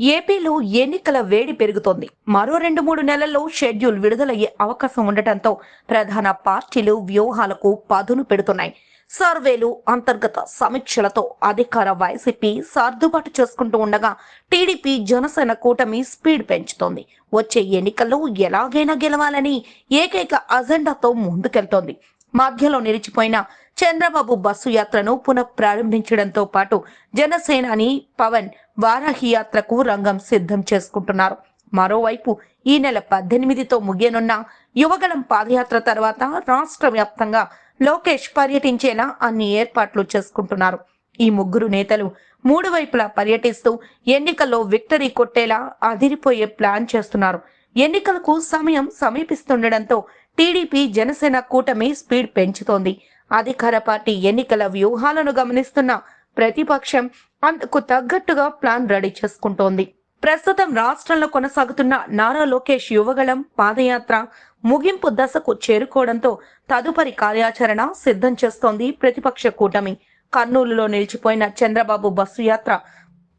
ఏపీలో ఎన్నికల వేడి పెరుగుతోంది. మరో రెండు మూడు నెలల్లో షెడ్యూల్ విడుదలయ్యే అవకాశం ఉండటంతో ప్రధాన పార్టీలు వ్యూహాలకు పదును పెడుతున్నాయి. సర్వేలు అంతర్గత సమీక్షలతో అధికార వైసీపీ సర్దుబాటు చేసుకుంటూ ఉండగా టీడీపీ జనసేన కూటమి స్పీడ్ పెంచుతోంది. వచ్చే ఎన్నికల్లో ఎలాగైనా గెలవాలని ఏకైక అజెండాతో ముందుకెళ్తోంది. మధ్యలో నిలిచిపోయిన చంద్రబాబు బస్సు యాత్రను పునః ప్రారంభించడంతో పాటు జనసేనాని పవన్ వారాహి యాత్రకు రంగం సిద్ధం చేసుకుంటున్నారు. మరోవైపు ఈ నెల పద్దెనిమిదితో ముగియనున్న యువగళం పాదయాత్ర తర్వాత రాష్ట్ర వ్యాప్తంగా లోకేష్ పర్యటించేలా అన్ని ఏర్పాట్లు చేసుకుంటున్నారు. ఈ ముగ్గురు నేతలు మూడు వైపులా పర్యటిస్తూ ఎన్నికల్లో విక్టరీ కొట్టేలా అదిరిపోయే ప్లాన్ చేస్తున్నారు. ఎన్నికలకు సమయం సమీపిస్తుండటంతో టీడీపీ జనసేన కూటమి స్పీడ్ పెంచుతోంది. అధికార పార్టీ ఎన్నికల వ్యూహాలను గమనిస్తున్న ప్రతిపక్షం అందుకు తగ్గట్టుగా ప్లాన్ రెడీ చేసుకుంటోంది. ప్రస్తుతం రాష్ట్రంలో కొనసాగుతున్న నారా లోకేష్ యువగళం పాదయాత్ర ముగింపు దశకు చేరుకోవడంతో తదుపరి కార్యాచరణ సిద్ధం చేస్తోంది ప్రతిపక్ష కూటమి. కర్నూలులో నిలిచిపోయిన చంద్రబాబు బస్సు యాత్ర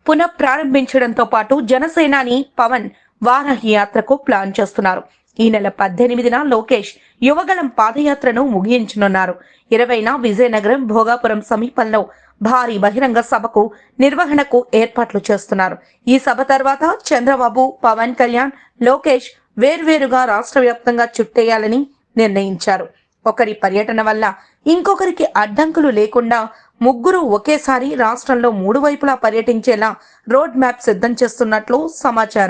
పునః ప్రారంభించడంతో పాటు జనసేనాని పవన్ వారాహి యాత్రకు ప్లాన్ చేస్తున్నారు. ఈ నెల పద్దెనిమిదిన లోకేష్ యువగళం పాదయాత్రను ముగించనున్నారు ఇరవైన విజయనగరం భోగాపురం సమీపంలో భారీ బహిరంగ సభకు నిర్వహణకు ఏర్పాట్లు చేస్తున్నారు. ఈ సభ తర్వాత చంద్రబాబు పవన్ కళ్యాణ్ లోకేష్ వేర్వేరుగా రాష్ట్ర వ్యాప్తంగా చుట్టేయాలని నిర్ణయించారు. ఒకరి పర్యటన వల్ల ఇంకొకరికి అడ్డంకులు లేకుండా ముగ్గురు ఒకేసారి రాష్ట్రంలో మూడు వైపులా పర్యటించేలా రోడ్ మ్యాప్ సిద్ధం చేస్తున్నట్లు సమాచారం.